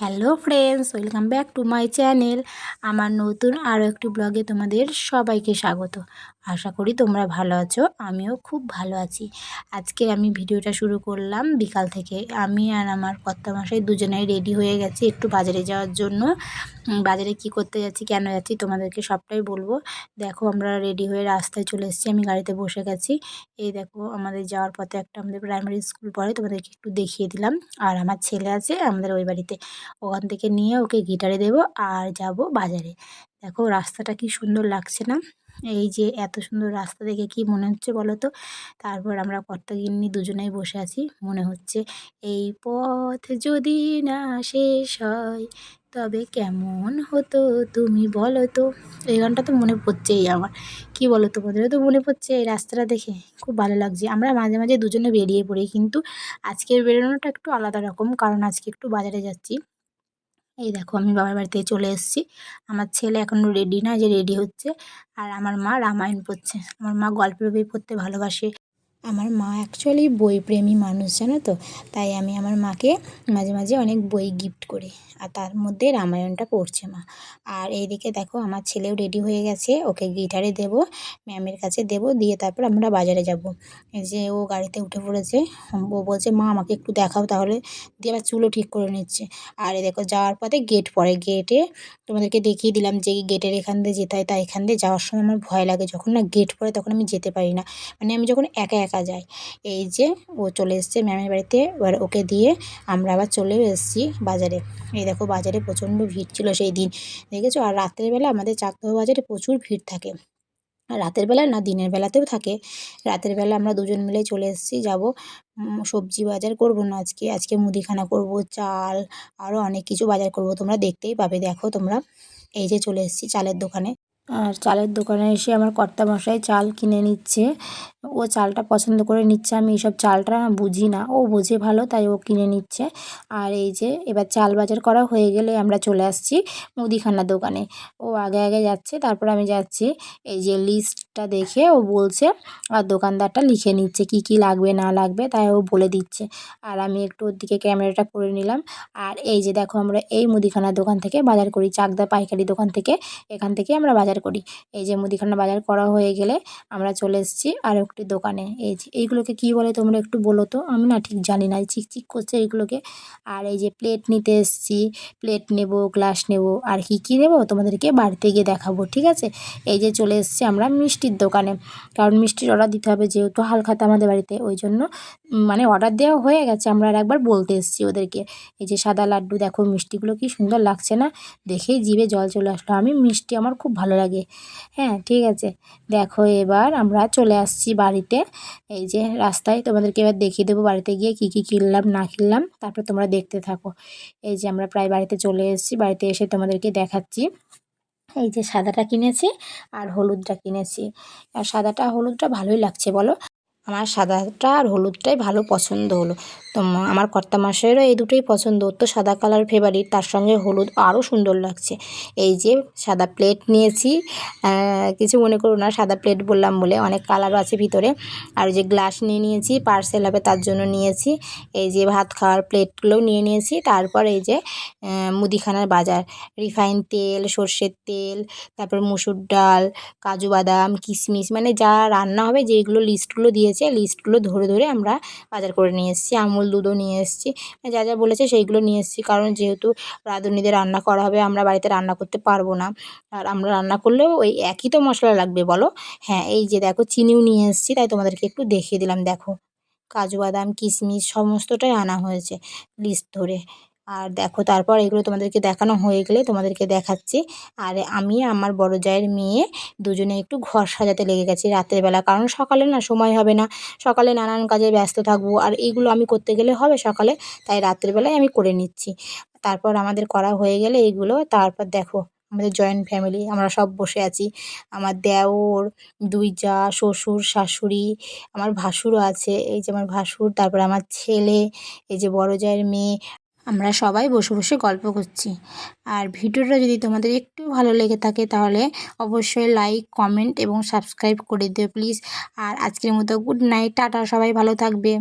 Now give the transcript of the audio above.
Hello friends welcome back to my channel আমার নতুন আরও একটি ব্লগে তোমাদের সবাইকে স্বাগত। আশা করি তোমরা ভালো আছো, আমিও খুব ভালো আছি। আজকে আমি ভিডিওটা শুরু করলাম বিকাল থেকে। আমি আর আমার কর্তামশাই দুজনেই রেডি হয়ে গেছি একটু বাজারে যাওয়ার জন্য। বাজারে কি করতে যাচ্ছি, কেন যাচ্ছি তোমাদেরকে সবটাই বলব। দেখো, আমরা রেডি হয়ে রাস্তায় চলে এসেছি, আমি গাড়িতে বসে গেছি। এই দেখো, আমাদের যাওয়ার পথে একটা আমাদের প্রাইমারি স্কুল পড়ে, তোমাদেরকে একটু দেখিয়ে দিলাম। আর আমার ছেলে আছে আমাদের ওই বাড়িতে। ওখান থেকে নিয়ে ওকে গিটারে দেব আর যাব বাজারে। দেখো রাস্তাটা কি সুন্দর লাগছে না? এই যে এত সুন্দর রাস্তা দেখে কি মনে হচ্ছে বলো তো? তারপর আমরা কর্তাগিন্নি দুজনেই বসে আছি। মনে হচ্ছে এই পথ যদি না শেষ হয়, তবে কেমন হতো তুমি বলো তো? এই গানটা তো মনে পড়ছেই আমার। কি বলো তোমাদেরও তো মনে পড়ছে এই রাস্তাটা দেখে? খুব ভালো লাগছে। আমরা মাঝে মাঝে দুজনে বেরিয়ে পড়ি, কিন্তু আজকের বেরোনোটা একটু আলাদা রকম, কারণ আজকে একটু বাজারে যাচ্ছি। এই দেখো আমি বাবার বাড়িতে চলে এসেছি। আমার ছেলে এখনও রেডি না, যে রেডি হচ্ছে। আর আমার মা রামায়ণ পড়ছে। আমার মা গল্পের বই পড়তে ভালোবাসে। আমার মা অ্যাকচুয়ালি বইপ্রেমী মানুষ, জানো তো? তাই আমি আমার মাকে মাঝে মাঝে অনেক বই গিফট করি। আর তার মধ্যে রামায়ণটা পড়ছে মা। আর এইদিকে দেখো, আমার ছেলেও রেডি হয়ে গেছে। ওকে গিটারে দেব ম্যামের কাছে দেব, দিয়ে তারপর আমরা বাজারে যাব। যে ও গাড়িতে উঠে পড়েছে। ও বলছে, মা, আমাকে একটু দেখাও তাহলে। দিয়ে আবার চুলও ঠিক করে নিচ্ছে। আর এই দেখো, যাওয়ার পথে গেট পড়ে। গেটে তোমাদেরকে দেখিয়ে দিলাম যে গেটের এখান দিয়ে যেতে হয়, তাই এখান দিয়ে যাওয়ার সময় আমার ভয় লাগে। যখন না গেট পড়ে, তখন আমি যেতে পারি না। মানে আমি যখন একা একা যায়। এই যে ও চলে এসছে ম্যামের বাড়িতে, এবার ওকে দিয়ে আমরা আবার চলেও এসেছি বাজারে। এই দেখো বাজারে প্রচণ্ড ভিড় ছিল সেই দিন, দেখেছ? আর রাতের বেলা আমাদের চাকদহ বাজারে প্রচুর ভিড় থাকে। রাতের বেলা না, দিনের বেলাতেও থাকে। রাতের বেলা আমরা দুজন মিলে চলে এসেছি, যাব। সবজি বাজার করব না আজকে। আজকে মুদিখানা করব, চাল আরও অনেক কিছু বাজার করব। তোমরা দেখতেই পাবে, দেখো তোমরা। এই যে চলে এসেছি চালের দোকানে। আর চালের দোকানে এসে আমার কর্তামশাই চাল কিনে নিচ্ছে। ও চালটা পছন্দ করে নিচ্ছে। আমি এইসব চালটা বুঝি না। ও বোঝে ভালো, তাই ও কিনে নিচ্ছে। আর এই যে এবার চাল বাজার করা হয়ে গেলে আমরা চলে আসছি মুদিখানার দোকানে। ও আগে আগে যাচ্ছে, তারপর আমি যাচ্ছি। এই যে লিস্টটা দেখে ও বলছে আর দোকানদারটা লিখে নিচ্ছে কি কি লাগবে, না লাগবে, তাই ও বলে দিচ্ছে। আর আমি একটু ওর দিকে ক্যামেরাটা করে নিলাম। আর এই যে দেখো আমরা এই মুদিখানার দোকান থেকে বাজার করি, চাকদা পাইকারি দোকান থেকে। এখান থেকে আমরা বাজার করি। এই যে মুদিখানা বাজার করা হয়ে গেলে আমরা চলে এসেছি। আর একটি দোকানে। এই যে, এইগুলোকে কী বলে তোমরা একটু বলো তো? আমি না ঠিক জানি না চিকচিক করছে এইগুলোকে আর এই যে প্লেট নিতে এসেছি প্লেট নেব গ্লাস নেব, আর কী কী নেব তোমাদেরকে বাড়িতে গিয়ে দেখাবো, ঠিক আছে? এই যে চলে এসেছি আমরা মিষ্টির দোকানে। কারণ মিষ্টির অর্ডার দিতে হবে যেহেতু হালখাতা আমাদের বাড়িতে, ওই জন্য মানে অর্ডার দেওয়া হয়ে গেছে, আমরা একবার বলতে এসেছি ওদেরকে। এই যে সাদা লাড্ডু, দেখো মিষ্টিগুলো কি সুন্দর লাগছে না? দেখেই জিভে জল চলে আসলো। আমি মিষ্টি আমার খুব ভালো লাগে। হ্যাঁ ঠিক আছে। দেখো এবার আমরা চলে আসছি বাড়িতে। এই যে রাস্তায় তোমাদেরকে এবার দেখিয়ে দেবো বাড়িতে গিয়ে কি কি কিনলাম, না কিনলাম, তারপর তোমরা দেখতে থাকো। এই যে আমরা প্রায় বাড়িতে চলে এসেছি, বাড়িতে এসে তোমাদেরকে দেখাচ্ছি। এই যে সাদাটা কিনেছি আর হলুদটা কিনেছি। আর সাদাটা, হলুদটা ভালোই লাগছে বলো। আমার সাদাটা আর হলুদটাই ভালো পছন্দ হলো। তো আমার কর্তা মাসেরও এই দুটোই পছন্দ। তো সাদা কালার ফেভারিট তার সঙ্গে হলুদ আরও সুন্দর লাগছে। এই যে সাদা প্লেট নিয়েছি কিছু মনে করো না, সাদা প্লেট বললাম বলে, অনেক কালারও আছে ভিতরে। আর যে গ্লাস নিয়ে নিয়েছি পার্সেল হবে তার জন্য নিয়েছি। এই যে ভাত খাওয়ার প্লেটগুলোও নিয়ে নিয়েছি, তারপর এই যে মুদিখানার বাজার। রিফাইন তেল, সর্ষের তেল, তারপর মুসুর ডাল, কাজু বাদাম, কিশমিশ মানে যা রান্না হবে যেগুলো লিস্টগুলো দিয়েছে লিস্টগুলো ধরে ধরে আমরা বাজার করে নিয়ে এসেছি। আমুল দুধও নিয়ে এসেছি। যা যা বলেছে সেইগুলো নিয়ে এসেছি। কারণ যেহেতু রাঁধুনিদের রান্না করা হবে, আমরা বাড়িতে রান্না করতে পারব না। আর আমরা রান্না করলেও ওই একই তো মশলা লাগবে, বলো? হ্যাঁ এই যে দেখো চিনিও নিয়ে এসেছি, তাই তোমাদেরকে একটু দেখিয়ে দিলাম, দেখো। কাজু বাদাম, কিশমিশ, সমস্তটাই আনা হয়েছে লিস্ট ধরে। আর দেখো, তারপর এগুলো তোমাদেরকে দেখানো হয়ে গেলে তোমাদেরকে দেখাচ্ছি। আর আমি আমার বড় জায়ের মেয়ে দুজনে একটু ঘর সাজাতে লেগে গেছি রাতের বেলা। কারণ সকালে না সময় হবে না। সকালে নানান কাজে ব্যস্ত থাকব। আর এইগুলো আমি করতে গেলে হবে সকালে, তাই রাতের বেলায় আমি করে নিচ্ছি। তারপর আমাদের করা হয়ে গেলে এইগুলো তারপর দেখো, আমাদের জয়েন্ট ফ্যামিলি আমরা সব বসে আছি। আমার দেওর, দুই জা শ্বশুর, শাশুড়ি, আমার ভাসুরও আছে। এই যে আমার ভাসুর, তারপর আমার ছেলে, এই যে বড় জায়ের মেয়ে আমরা সবাই বসে বসে গল্প করছি। আর ভিডিওটা যদি তোমাদের একটু ভালো লেগে থাকে তাহলে অবশ্যই লাইক কমেন্ট এবং সাবস্ক্রাইব করে দিও প্লিজ আর আজকের মতো গুড নাইট টাটা, সবাই ভালো থাকবে।